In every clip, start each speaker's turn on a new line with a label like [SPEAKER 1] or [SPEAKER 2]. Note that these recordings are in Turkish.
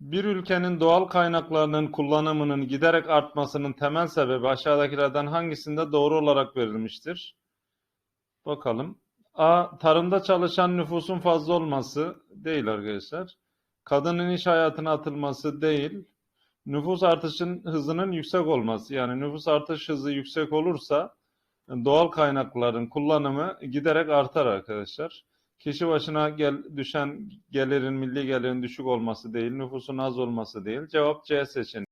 [SPEAKER 1] Bir ülkenin doğal kaynaklarının kullanımının giderek artmasının temel sebebi aşağıdakilerden hangisinde doğru olarak verilmiştir? Bakalım. A. Tarımda çalışan nüfusun fazla olması değil arkadaşlar. Kadının iş hayatına atılması değil. Nüfus artışın hızının yüksek olması. Yani nüfus artış hızı yüksek olursa doğal kaynakların kullanımı giderek artar arkadaşlar. Kişi başına gel, düşen gelirin, milli gelirin düşük olması değil, nüfusun az olması değil. Cevap C seçeneği.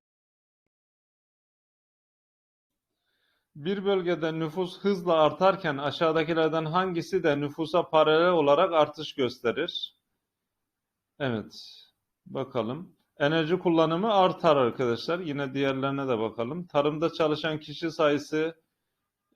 [SPEAKER 1] Bir bölgede nüfus hızla artarken aşağıdakilerden hangisi de nüfusa paralel olarak artış gösterir? Evet. Bakalım. Enerji kullanımı artar arkadaşlar. Yine diğerlerine de bakalım. Tarımda çalışan kişi sayısı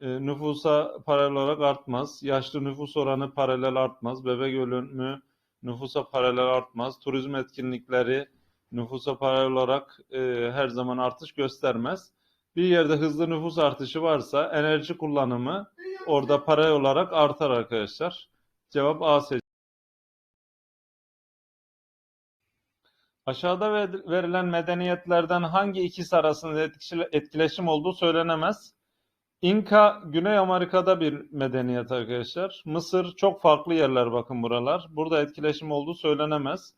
[SPEAKER 1] e, nüfusa paralel olarak artmaz. Yaşlı nüfus oranı paralel artmaz. Bebek ölümü nüfusa paralel artmaz. Turizm etkinlikleri nüfusa paralel olarak e, her zaman artış göstermez. Bir yerde hızlı nüfus artışı varsa enerji kullanımı orada paralel olarak artar arkadaşlar. Cevap A seçeneği. Aşağıda ver- verilen medeniyetlerden hangi ikisi arasında etkile- etkileşim olduğu söylenemez. İnka Güney Amerika'da bir medeniyet arkadaşlar. Mısır çok farklı yerler bakın buralar. Burada etkileşim olduğu söylenemez.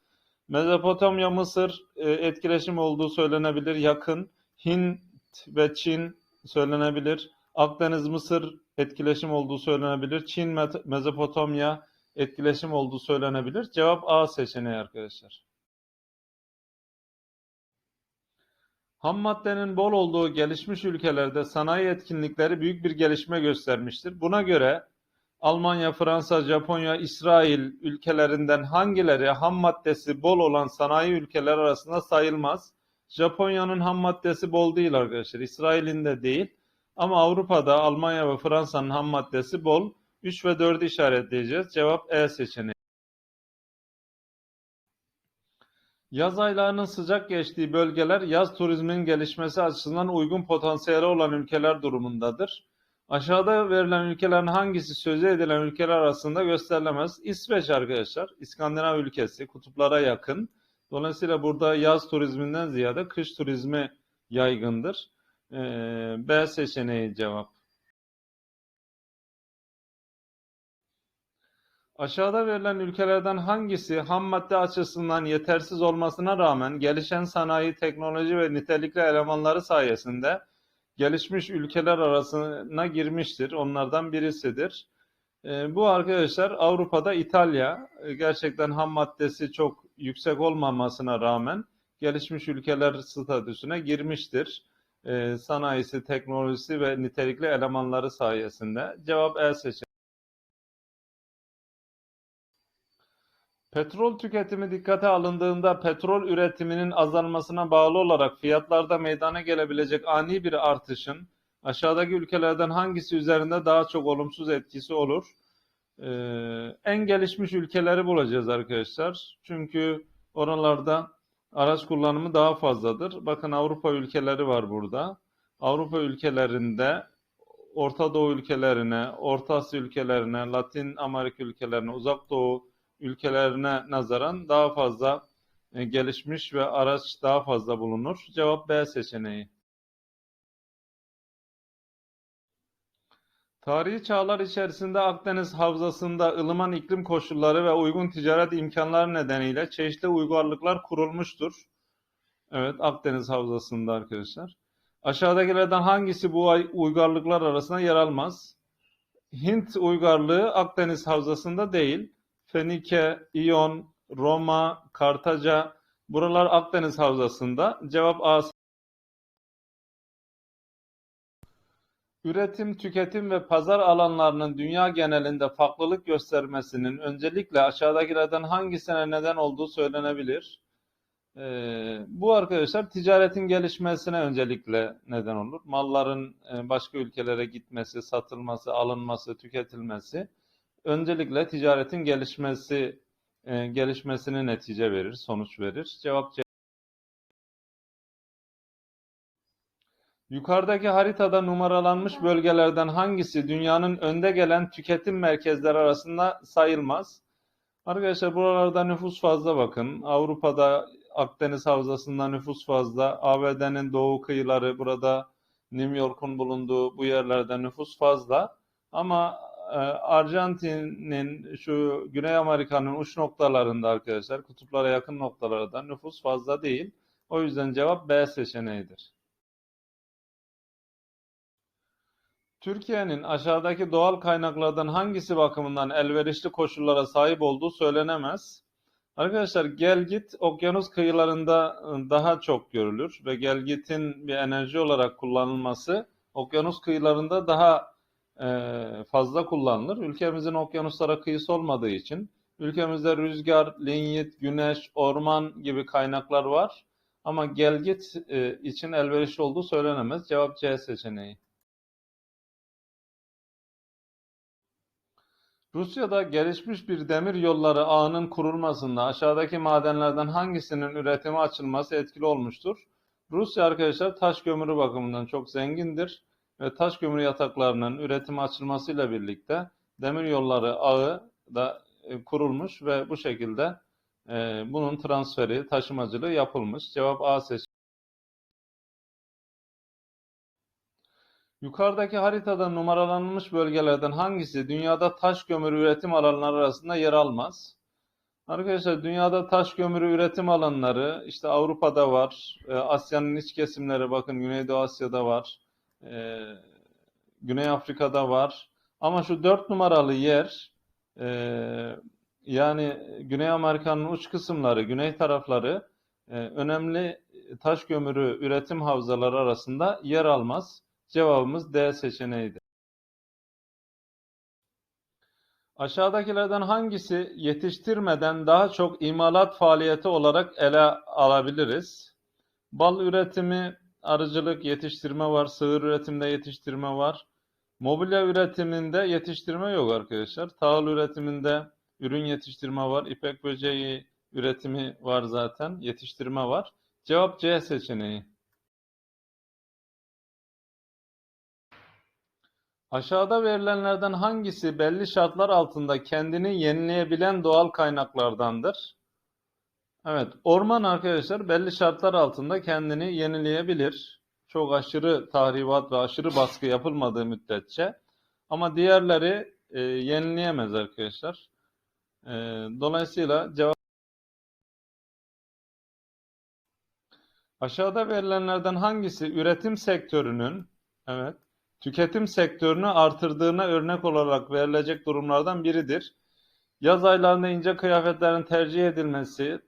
[SPEAKER 1] Mezopotamya, Mısır e, etkileşim olduğu söylenebilir. Yakın. Hint ve Çin söylenebilir. Akdeniz, Mısır etkileşim olduğu söylenebilir. Çin, Mezopotamya etkileşim olduğu söylenebilir. Cevap A seçeneği arkadaşlar. Ham maddenin bol olduğu gelişmiş ülkelerde sanayi etkinlikleri büyük bir gelişme göstermiştir. Buna göre Almanya, Fransa, Japonya, İsrail ülkelerinden hangileri ham maddesi bol olan sanayi ülkeler arasında sayılmaz? Japonya'nın ham maddesi bol değil arkadaşlar. İsrail'in de değil. Ama Avrupa'da Almanya ve Fransa'nın ham maddesi bol. 3 ve 4'ü işaretleyeceğiz. Cevap E seçeneği. Yaz aylarının sıcak geçtiği bölgeler yaz turizminin gelişmesi açısından uygun potansiyeli olan ülkeler durumundadır. Aşağıda verilen ülkelerin hangisi sözü edilen ülkeler arasında gösterilemez? İsveç arkadaşlar, İskandinav ülkesi, kutuplara yakın. Dolayısıyla burada yaz turizminden ziyade kış turizmi yaygındır. Ee, B seçeneği cevap. Aşağıda verilen ülkelerden hangisi ham madde açısından yetersiz olmasına rağmen gelişen sanayi, teknoloji ve nitelikli elemanları sayesinde gelişmiş ülkeler arasına girmiştir. Onlardan birisidir. E, bu arkadaşlar Avrupa'da İtalya e, gerçekten ham maddesi çok yüksek olmamasına rağmen gelişmiş ülkeler statüsüne girmiştir. E, sanayisi, teknolojisi ve nitelikli elemanları sayesinde. Cevap E seçeneği. Petrol tüketimi dikkate alındığında petrol üretiminin azalmasına bağlı olarak fiyatlarda meydana gelebilecek ani bir artışın aşağıdaki ülkelerden hangisi üzerinde daha çok olumsuz etkisi olur? Ee, en gelişmiş ülkeleri bulacağız arkadaşlar. Çünkü oralarda araç kullanımı daha fazladır. Bakın Avrupa ülkeleri var burada. Avrupa ülkelerinde Orta Doğu ülkelerine, Orta Asya ülkelerine, Latin Amerika ülkelerine, Uzak Doğu ülkelerine nazaran daha fazla e, gelişmiş ve araç daha fazla bulunur. Cevap B seçeneği. Tarihi çağlar içerisinde Akdeniz Havzası'nda ılıman iklim koşulları ve uygun ticaret imkanları nedeniyle çeşitli uygarlıklar kurulmuştur. Evet, Akdeniz Havzası'nda arkadaşlar. Aşağıdakilerden hangisi bu uygarlıklar arasında yer almaz? Hint uygarlığı Akdeniz Havzası'nda değil. Fenike, İyon, Roma, Kartaca buralar Akdeniz Havzası'nda. Cevap A. Üretim, tüketim ve pazar alanlarının dünya genelinde farklılık göstermesinin öncelikle aşağıdakilerden hangisine neden olduğu söylenebilir. Ee, bu arkadaşlar ticaretin gelişmesine öncelikle neden olur. Malların e, başka ülkelere gitmesi, satılması, alınması, tüketilmesi öncelikle ticaretin gelişmesi e, gelişmesine netice verir, sonuç verir. Cevap C. Yukarıdaki haritada numaralanmış bölgelerden hangisi dünyanın önde gelen tüketim merkezleri arasında sayılmaz? Arkadaşlar buralarda nüfus fazla bakın. Avrupa'da Akdeniz Havzası'nda nüfus fazla. ABD'nin doğu kıyıları burada New York'un bulunduğu bu yerlerde nüfus fazla. Ama Arjantin'in şu Güney Amerika'nın uç noktalarında arkadaşlar kutuplara yakın noktalarda nüfus fazla değil. O yüzden cevap B seçeneğidir. Türkiye'nin aşağıdaki doğal kaynaklardan hangisi bakımından elverişli koşullara sahip olduğu söylenemez. Arkadaşlar gelgit okyanus kıyılarında ıı, daha çok görülür ve gelgitin bir enerji olarak kullanılması okyanus kıyılarında daha fazla kullanılır. Ülkemizin okyanuslara kıyısı olmadığı için ülkemizde rüzgar, linyit, güneş, orman gibi kaynaklar var ama gelgit e, için elverişli olduğu söylenemez. Cevap C seçeneği. Rusya'da gelişmiş bir demir yolları ağının kurulmasında aşağıdaki madenlerden hangisinin üretime açılması etkili olmuştur? Rusya arkadaşlar taş kömürü bakımından çok zengindir ve taş kömürü yataklarının üretime açılmasıyla birlikte demir yolları ağı da e, kurulmuş ve bu şekilde e, bunun transferi, taşımacılığı yapılmış. Cevap A seçeneği. Yukarıdaki haritada numaralanmış bölgelerden hangisi dünyada taş kömürü üretim alanları arasında yer almaz? Arkadaşlar dünyada taş kömürü üretim alanları işte Avrupa'da var, e, Asya'nın iç kesimleri bakın Güneydoğu Asya'da var, e, Güney Afrika'da var. Ama şu dört numaralı yer e, yani Güney Amerika'nın uç kısımları, güney tarafları önemli taş kömürü üretim havzaları arasında yer almaz. Cevabımız D seçeneğidir. Aşağıdakilerden hangisi yetiştirmeden daha çok imalat faaliyeti olarak ele alabiliriz? Bal üretimi, arıcılık, yetiştirme var, sığır üretiminde yetiştirme var. Mobilya üretiminde yetiştirme yok arkadaşlar. Tahıl üretiminde ürün yetiştirme var. İpek böceği üretimi var zaten. Yetiştirme var. Cevap C seçeneği. Aşağıda verilenlerden hangisi belli şartlar altında kendini yenileyebilen doğal kaynaklardandır? Evet, orman arkadaşlar belli şartlar altında kendini yenileyebilir. Çok aşırı tahribat ve aşırı baskı yapılmadığı müddetçe. Ama diğerleri e, yenileyemez arkadaşlar. E, dolayısıyla cevap Aşağıda verilenlerden hangisi üretim sektörünün evet tüketim sektörünü artırdığına örnek olarak verilecek durumlardan biridir. Yaz aylarında ince kıyafetlerin tercih edilmesi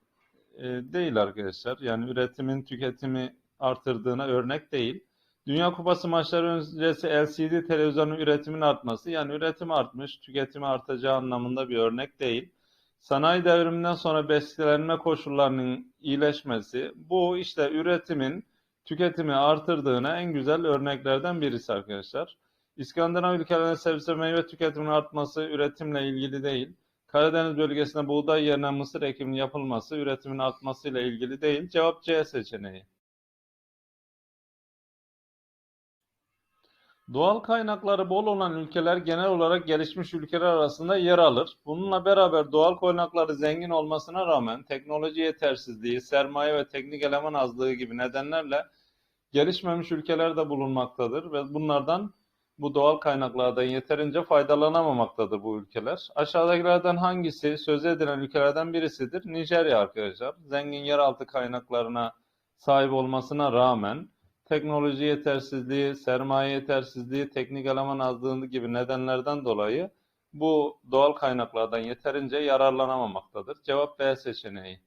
[SPEAKER 1] e, değil arkadaşlar. Yani üretimin tüketimi artırdığına örnek değil. Dünya Kupası maçları öncesi LCD televizyonun üretiminin artması yani üretim artmış, tüketimi artacağı anlamında bir örnek değil. Sanayi devriminden sonra beslenme koşullarının iyileşmesi bu işte üretimin tüketimi artırdığına en güzel örneklerden birisi arkadaşlar. İskandinav ülkelerinde sebze meyve tüketiminin artması üretimle ilgili değil. Karadeniz bölgesinde buğday yerine mısır ekiminin yapılması üretimin artmasıyla ilgili değil. Cevap C seçeneği. Doğal kaynakları bol olan ülkeler genel olarak gelişmiş ülkeler arasında yer alır. Bununla beraber doğal kaynakları zengin olmasına rağmen teknoloji yetersizliği, sermaye ve teknik eleman azlığı gibi nedenlerle gelişmemiş ülkeler de bulunmaktadır ve bunlardan bu doğal kaynaklardan yeterince faydalanamamaktadır bu ülkeler. Aşağıdakilerden hangisi söz edilen ülkelerden birisidir? Nijerya arkadaşlar. Zengin yeraltı kaynaklarına sahip olmasına rağmen teknoloji yetersizliği, sermaye yetersizliği, teknik eleman azlığı gibi nedenlerden dolayı bu doğal kaynaklardan yeterince yararlanamamaktadır. Cevap B seçeneği.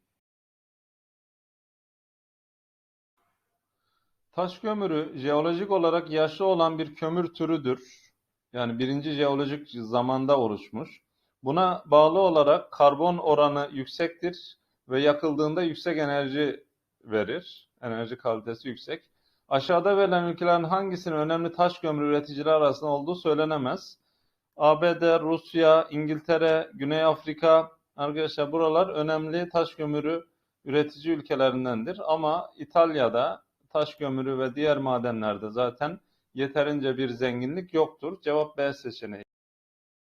[SPEAKER 1] Taş kömürü jeolojik olarak yaşlı olan bir kömür türüdür. Yani birinci jeolojik zamanda oluşmuş. Buna bağlı olarak karbon oranı yüksektir ve yakıldığında yüksek enerji verir. Enerji kalitesi yüksek. Aşağıda verilen ülkelerin hangisinin önemli taş kömürü üreticileri arasında olduğu söylenemez. ABD, Rusya, İngiltere, Güney Afrika arkadaşlar buralar önemli taş kömürü üretici ülkelerindendir. Ama İtalya'da taş kömürü ve diğer madenlerde zaten yeterince bir zenginlik yoktur. Cevap B seçeneği.